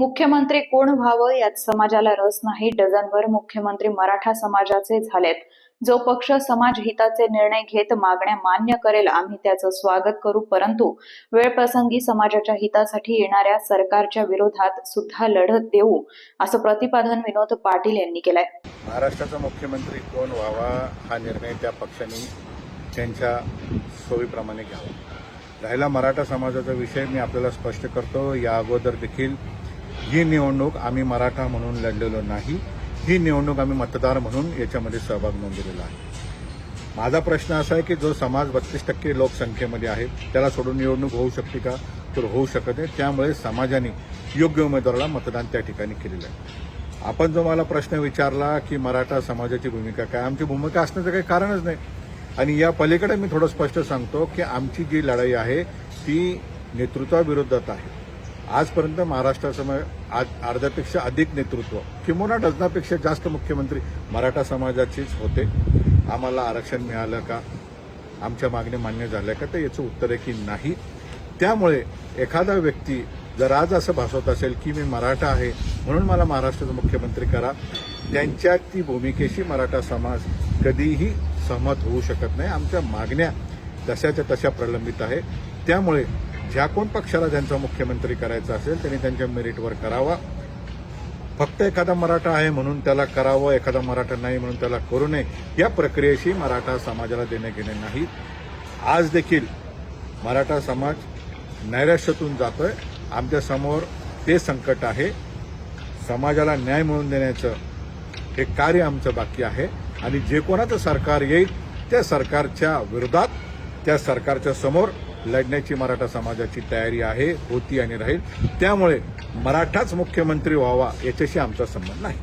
मुख्यमंत्री कोण व्हावं यात समाजाला रस नाही? डझनभर मुख्यमंत्री मराठा समाजाचे झालेत. जो पक्ष समाज हिताचे निर्णय घेत मागण्या मान्य करेल आम्ही त्याचं स्वागत करू. परंतु वेळप्रसंगी समाजाच्या हितासाठी येणाऱ्या सरकारच्या विरोधात सुद्धा लढत देऊ असं प्रतिपादन विनोद पाटील यांनी केलंय. महाराष्ट्राचा मुख्यमंत्री कोण व्हावा हा निर्णय त्या पक्षांनी त्यांच्या सोयीप्रमाणे घ्यावा. राहिला मराठा समाजाचा विषय मी आपल्याला स्पष्ट करतो. या अगोदर देखील ही निवडणूक आम्ही मराठा म्हणून लढलेलो नाही. ही निवडणूक आम्ही मतदार म्हणून याच्यामध्ये सहभाग नोंदवलेला आहे. माझा प्रश्न असा आहे की जो समाज बत्तीस टक्के लोकसंख्येमध्ये आहे त्याला सोडून निवडणूक होऊ शकते का? तर होऊ शकत नाही. त्यामुळे समाजाने योग्य उमेदवाराला मतदान त्या ठिकाणी केलेलं आहे. आपण जो मला प्रश्न विचारला की मराठा समाजाची भूमिका काय आमची भूमिका असण्याचं काही कारणच नाही. आणि या पलीकडे मी थोडं स्पष्ट सांगतो की आमची जी लढाई आहे ती नेतृत्वाविरोधात आहे. आजपर्यंत महाराष्ट्रासमोर आज अर्ध्यापेक्षा अधिक नेतृत्व किंवा डझनापेक्षा जास्त मुख्यमंत्री मराठा समाजाचेच होते. आम्हाला आरक्षण मिळालं का? आमच्या मागण्या मान्य झाल्या का? तर याचं उत्तर आहे की नाही. त्यामुळे एखादा व्यक्ती जर आज असं भासवत असेल की मी मराठा आहे म्हणून मला महाराष्ट्राचा मुख्यमंत्री करा. त्यांच्या ती भूमिकेशी मराठा समाज कधीही सहमत होऊ शकत नाही. आमच्या मागण्या तशाच्या तशा प्रलंबित आहे. त्यामुळे ज्या कोण पक्षाला ज्यांचा मुख्यमंत्री करायचा असेल त्यांनी त्यांच्या मेरिटवर करावा. फक्त एखादा मराठा आहे म्हणून त्याला करावं एखादा मराठा नाही म्हणून त्याला करू नये. या प्रक्रियेशी मराठा समाजाला देणे घेणे नाही. आज देखील मराठा समाज नैराश्यातून जातोय. आमच्यासमोर ते संकट आहे. समाजाला न्याय मिळवून देण्याचं हे कार्य आमचं बाकी आहे. आणि जे कोणाचं सरकार येईल त्या सरकारच्या विरोधात त्या सरकारच्या समोर लढण्याची मराठा समाजाची तयारी आहे होती आणि राहील. त्यामुळे मराठाच मुख्यमंत्री व्हावा याच्याशी आमचा संबंध नाही.